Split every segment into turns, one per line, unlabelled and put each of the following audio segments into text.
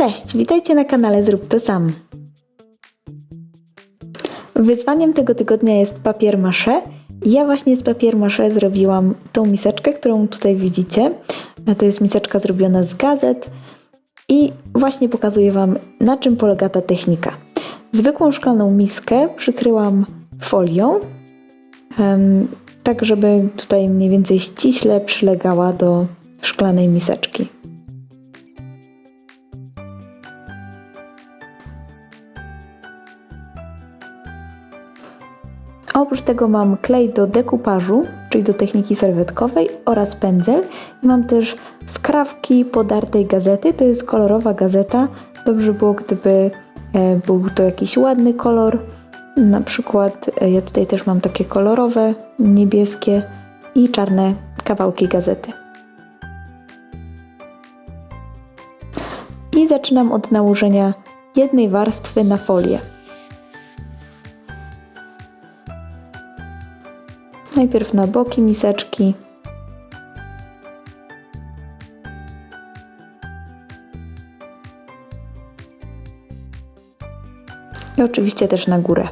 Cześć, witajcie na kanale Zrób to sam. Wyzwaniem tego tygodnia jest papier masze. Ja właśnie z papier masze zrobiłam tą miseczkę, którą tutaj widzicie. A To jest miseczka zrobiona z gazet i właśnie pokazuję Wam na czym polega ta technika. Zwykłą szklaną miskę przykryłam folią, tak żeby tutaj mniej więcej ściśle przylegała do szklanej miseczki. Oprócz tego mam klej do dekupażu, czyli do techniki serwetkowej oraz pędzel. I mam też skrawki podartej gazety, to jest kolorowa gazeta. Dobrze było, gdyby e, był to jakiś ładny kolor. Na przykład e, ja tutaj też mam takie kolorowe, niebieskie i czarne kawałki gazety. I zaczynam od nałożenia jednej warstwy na folię. Najpierw na boki miseczki. I oczywiście też na górę.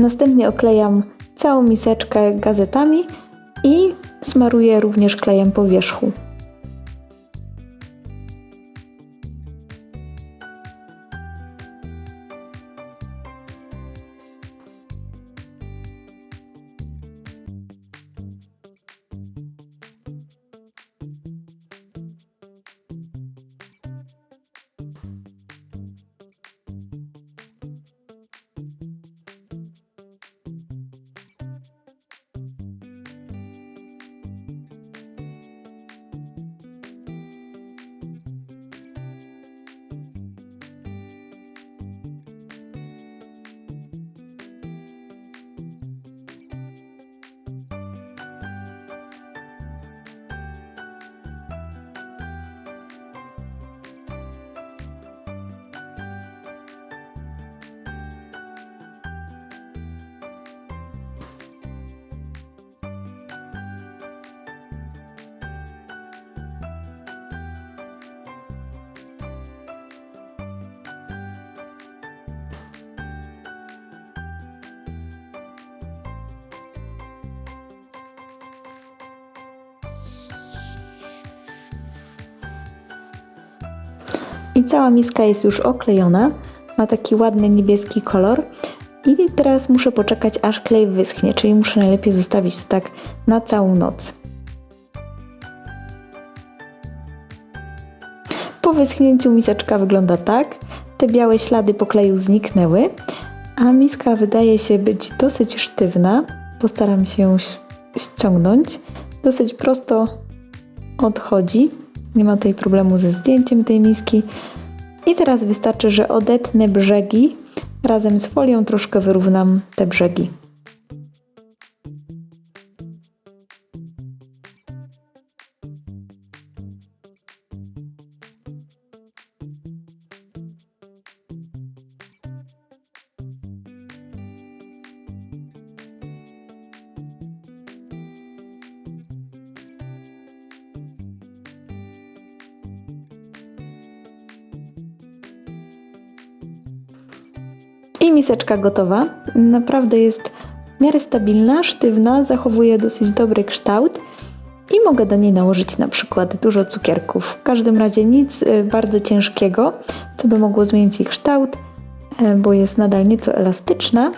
Następnie oklejam całą miseczkę gazetami i smaruję również klejem po wierzchu. I cała miska jest już oklejona. Ma taki ładny niebieski kolor. I teraz muszę poczekać, aż klej wyschnie, czyli muszę najlepiej zostawić to tak na całą noc. Po wyschnięciu miseczka wygląda tak. Te białe ślady po kleju zniknęły, a miska wydaje się być dosyć sztywna. Postaram się ją ściągnąć. Dosyć prosto odchodzi. Nie ma tutaj problemu ze zdjęciem tej miski. I teraz wystarczy, że odetnę brzegi. Razem z folią troszkę wyrównam te brzegi. I miseczka gotowa. Naprawdę jest w miarę stabilna, sztywna, zachowuje dosyć dobry kształt i mogę do niej nałożyć na przykład dużo cukierków. W każdym razie nic y, bardzo ciężkiego, co by mogło zmienić jej kształt, y, bo jest nadal nieco elastyczna,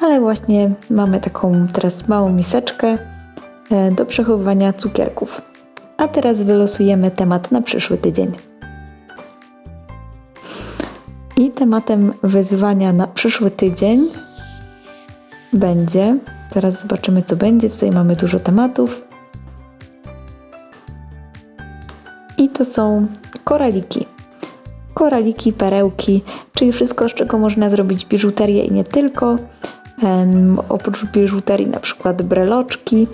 ale właśnie mamy taką teraz małą miseczkę y, do przechowywania cukierków. A teraz wylosujemy temat na przyszły tydzień. I tematem wyzwania na przyszły tydzień będzie. Teraz zobaczymy, co będzie. Tutaj mamy dużo tematów. I to są koraliki. Koraliki, perełki, czyli wszystko, z czego można zrobić biżuterię i nie tylko. Em, oprócz biżuterii, na przykład breloczki.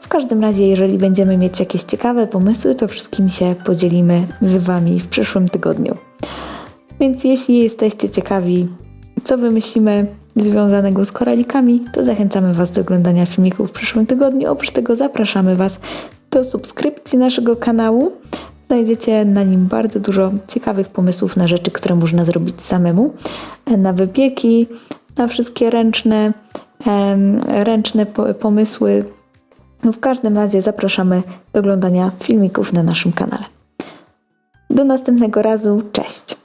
W każdym razie, jeżeli będziemy mieć jakieś ciekawe pomysły, to wszystkim się podzielimy z Wami w przyszłym tygodniu. Więc jeśli jesteście ciekawi, co wymyślimy związanego z koralikami, to zachęcamy Was do oglądania filmików w przyszłym tygodniu. Oprócz tego zapraszamy Was do subskrypcji naszego kanału. Znajdziecie na nim bardzo dużo ciekawych pomysłów na rzeczy, które można zrobić samemu. Na wypieki, na wszystkie ręczne, ręczne po- pomysły. No w każdym razie zapraszamy do oglądania filmików na naszym kanale. Do następnego razu, cześć!